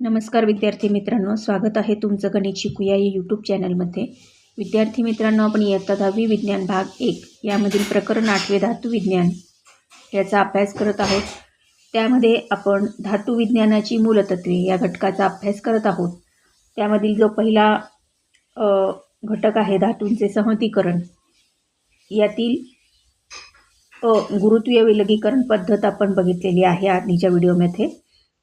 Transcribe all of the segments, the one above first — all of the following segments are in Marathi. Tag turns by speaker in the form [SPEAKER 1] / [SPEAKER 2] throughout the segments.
[SPEAKER 1] नमस्कार विद्यार्थी मित्रांनो स्वागत आहे तुमचं गणित शिकूया या यूट्यूब चॅनलमध्ये विद्यार्थी मित्रांनो आपण इयत्ता दहावी विज्ञान भाग एक यामधील प्रकरण आठवे धातू विज्ञान याचा अभ्यास करत आहोत. त्यामध्ये आपण धातू विज्ञानाची मूलतत्वे या घटकाचा अभ्यास करत आहोत. त्यामधील जो पहिला घटक आहे धातूंचे सहतीकरण यातील गुरुत्वीय विलगीकरण पद्धत आपण बघितलेली आहे आधीच्या व्हिडिओमध्ये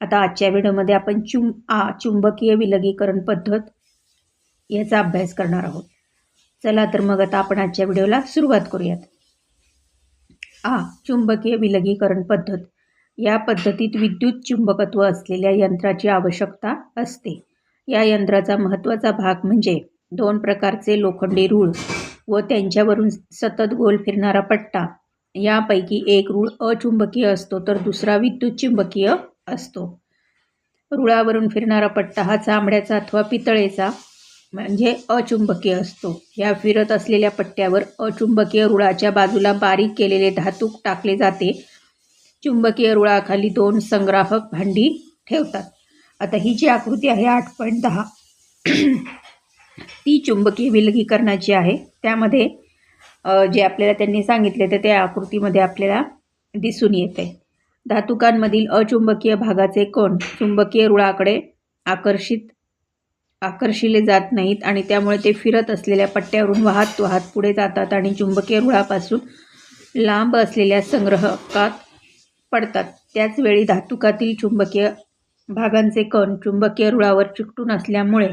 [SPEAKER 1] आता आजच्या व्हिडिओमध्ये आपण चुं आ चुंबकीय विलगीकरण पद्धत याचा अभ्यास करणार आहोत. चला तर मग आता आपण आजच्या व्हिडिओला सुरुवात करूयात. आ चुंबकीय विलगीकरण पद्धत. या पद्धतीत विद्युत चुंबकत्व असलेल्या यंत्राची आवश्यकता असते. या यंत्राचा महत्त्वाचा भाग म्हणजे दोन प्रकारचे लोखंडी रूळ व त्यांच्यावरून सतत गोल फिरणारा पट्टा. यापैकी एक रूळ अचुंबकीय असतो तर दुसरा विद्युत चुंबकीय असतो. रुळावरून फिरणारा पट्टा हा चांबड्याचा अथवा पितळेचा म्हणजे अचुंबकीय असतो. या फिरत असलेल्या पट्ट्यावर अचुंबकीय रुळाच्या बाजूला बारीक केलेले धातूक टाकले जाते. चुंबकीय रुळाखाली दोन संग्राहक भांडी ठेवतात. आता ही जी आकृती आहे आठ पॉईंट दहा ती चुंबकीय विलगीकरणाची आहे. त्यामध्ये जे आपल्याला त्यांनी सांगितले तर त्या आकृतीमध्ये आपल्याला दिसून येते धातुकांमधील अचुंबकीय भागाचे कण चुंबकीय रुळाकडे आकर्षित आकर्षिले जात नाहीत आणि त्यामुळे ते फिरत असलेल्या पट्ट्यावरून वाहत वाहत पुढे जातात आणि चुंबकीय रुळापासून लांब असलेल्या संग्रहकात पडतात. त्याचवेळी धातुकातील चुंबकीय भागांचे कण चुंबकीय रुळावर चिकटून असल्यामुळे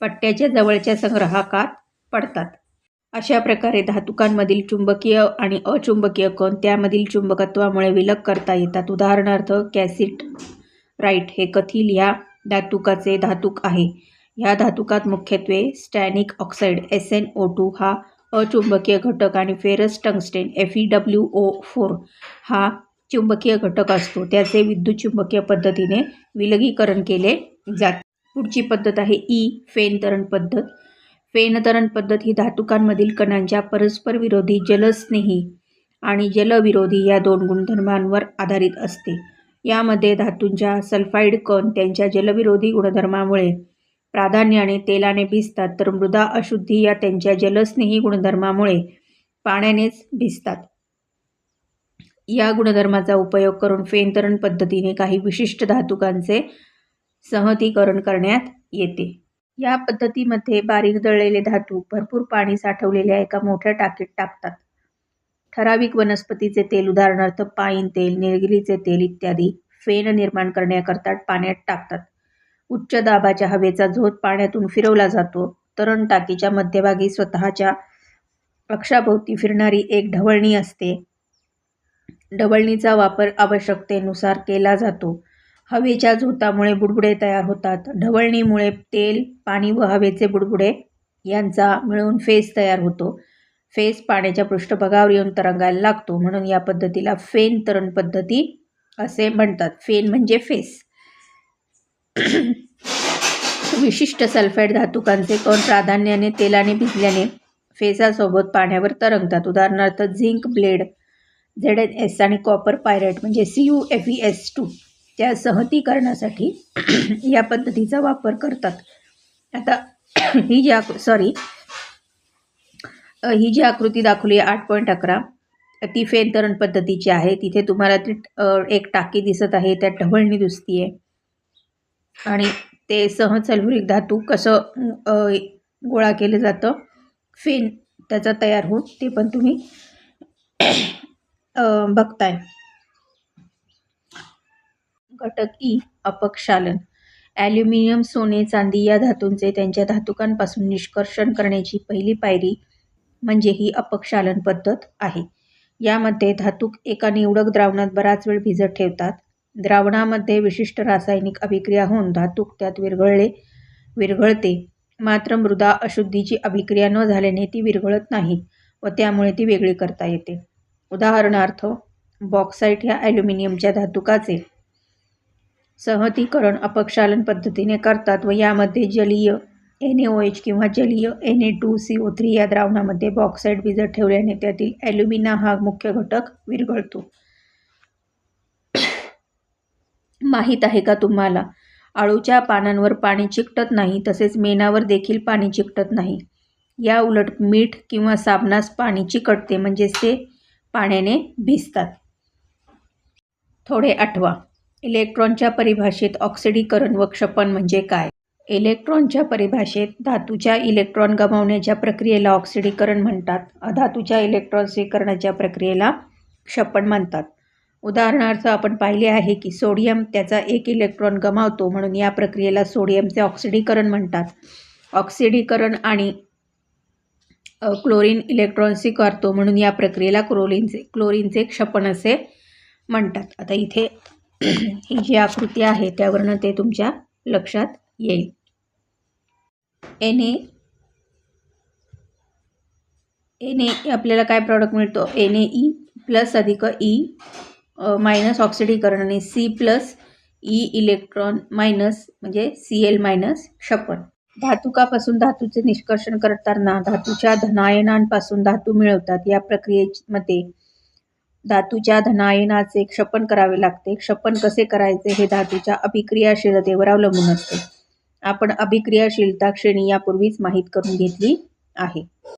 [SPEAKER 1] पट्ट्याच्या जवळच्या संग्रहकात पडतात. अशा प्रकारे धातुकांमधील चुंबकीय आणि अचुंबकीय कण त्यामधील चुंबकत्वामुळे विलग करता येतात. उदाहरणार्थ कॅसिट राईट हे कथील ह्या धातुकाचे धातुक आहे. ह्या धातुकात मुख्यत्वे stannic oxide S N O two हा अचुंबकीय घटक आणि ferrous tungsten F E W O four हा चुंबकीय घटक असतो. त्याचे विद्युत चुंबकीय पद्धतीने विलगीकरण केले जाते. पुढची पद्धत आहे e, ई फेनतरण पद्धत. फेनतरण पद्धत ही धातुकांमधील कणांच्या परस्पर विरोधी जलस्नेही आणि जलविरोधी या दोन गुणधर्मांवर आधारित असते. यामध्ये धातूंच्या सल्फाईड कण त्यांच्या जलविरोधी गुणधर्मामुळे प्राधान्याने तेलाने भिजतात तर मृदा अशुद्धी या त्यांच्या जलस्नेही गुणधर्मामुळे पाण्यानेच भिजतात. या गुणधर्माचा उपयोग करून फेनतरण पद्धतीने काही विशिष्ट धातुकांचे सहतीकरण करण्यात येते. या पद्धतीमध्ये बारीक दळलेले धातू भरपूर पाणी साठवलेल्या एका मोठ्या टाकीत टाकतात. ठराविक वनस्पतीचे तेल उदाहरणार्थ पाईन तेल निलगिरीचे तेल इत्यादी फेन निर्माण करण्याकरता पाण्यात टाकतात. उच्च दाबाच्या हवेचा झोत पाण्यातून फिरवला जातो. तरण टाकीच्या मध्यभागी स्वतःच्या पक्षाभोवती फिरणारी एक ढवळणी असते. ढवळणीचा वापर आवश्यकतेनुसार केला जातो. हवेच्या झोतामुळे बुडबुडे तयार होतात. ढवळणीमुळे तेल पाणी व हवेचे बुडबुडे यांचा मिळून फेस तयार होतो. फेस पाण्याच्या पृष्ठभागावर येऊन तरंगायला लागतो. म्हणून या पद्धतीला फेन तरण पद्धती असे म्हणतात. फेन म्हणजे फेस. विशिष्ट सल्फेट धातुकांचे कण प्राधान्याने तेलाने भिजल्याने फेसासोबत पाण्यावर तरंगतात. उदाहरणार्थ zinc blende Z N S आणि कॉपर पायरेट म्हणजे C U F E S two. त्या सहतीकरणासाठी या पद्धतीचा वापर करतात. आता ही जी आकृ सॉरी ही जी आकृती दाखवली आहे आठ पॉईंट अकरा ती फेनतरण पद्धतीची आहे. तिथे तुम्हाला ती एक टाकी दिसत आहे त्यात ढवळणी दिसती आहे आणि ते सहज धातू कसं गोळा केलं जातं फेन त्याचा तयार होऊन ते पण तुम्ही बघताय. अटक ई अपक्षालन ॲल्युमिनियम सोने चांदी या धातूंचे त्यांच्या धातुकांपासून निष्कर्षण करण्याची पहिली पायरी म्हणजे ही अपक्षालन पद्धत आहे. यामध्ये धातूक एका निवडक द्रावणात बराच वेळ भिजत ठेवतात. द्रावणामध्ये विशिष्ट रासायनिक अभिक्रिया होऊन धातूक त्यात विरघळले विरघळते. मात्र मृदा अशुद्धीची अभिक्रिया न झाल्याने ती विरघळत नाही व त्यामुळे ती वेगळी करता येते. उदाहरणार्थ बॉक्साईट ह्या ॲल्युमिनियमच्या धातुकाचे सहतीकरण अपक्षालन पद्धतीने करतात व यामध्ये जलीय एन ए ओ एच किंवा जलीय N A two C O three या द्रावणामध्ये बॉक्साईड भिजत ठेवल्याने त्यातील ॲल्युमिना हा मुख्य घटक विरघळतो. माहीत आहे का तुम्हाला? आळूच्या पानांवर पाणी चिकटत नाही तसेच मेणावर देखील पाणी चिकटत नाही. या उलट मीठ किंवा साबणास पाणी चिकटते म्हणजेच ते पाण्याने भिजतात. थोडे आठवा. इलेक्ट्रॉनच्या परिभाषेत ऑक्सिडीकरण व क्षपण म्हणजे काय? इलेक्ट्रॉनच्या परिभाषेत धातूच्या इलेक्ट्रॉन गमावण्याच्या प्रक्रियेला ऑक्सिडीकरण म्हणतात. अधातूच्या इलेक्ट्रॉन स्वीकरणाच्या प्रक्रियेला क्षपण म्हणतात. उदाहरणार्थ आपण पाहिले आहे की सोडियम त्याचा एक इलेक्ट्रॉन गमावतो म्हणून या प्रक्रियेला सोडियमचे ऑक्सिडीकरण म्हणतात. ऑक्सिडीकरण आणि क्लोरीन इलेक्ट्रॉन स्वीकारतो म्हणून या प्रक्रियेला क्लोरीनचे क्लोरीनचे क्षपण असे म्हणतात. आता इथे ही जी आकृती आहे त्यावरनं ते तुमच्या लक्षात येईल. एने एने आपल्याला काय प्रॉडक्ट मिळतो? एन ई प्लस अधिक ई मायनस ऑक्सिडीकरण आणि C plus E electron minus म्हणजे सी एल मायनस क्षपण धातुकापासून धातूचे निष्कर्षण करताना धातूच्या धनायनांपासून धातू मिळवतात या प्रक्रियेमध्ये. धातूच्या धनायनाचे क्षपण करावे लागते. क्षपण कसे करायचे हे धातूच्या अभिक्रियाशीलतेवर अवलंबून असते. आपण अभिक्रियाशीलता श्रेणी यापूर्वीच माहीत करून घेतली आहे.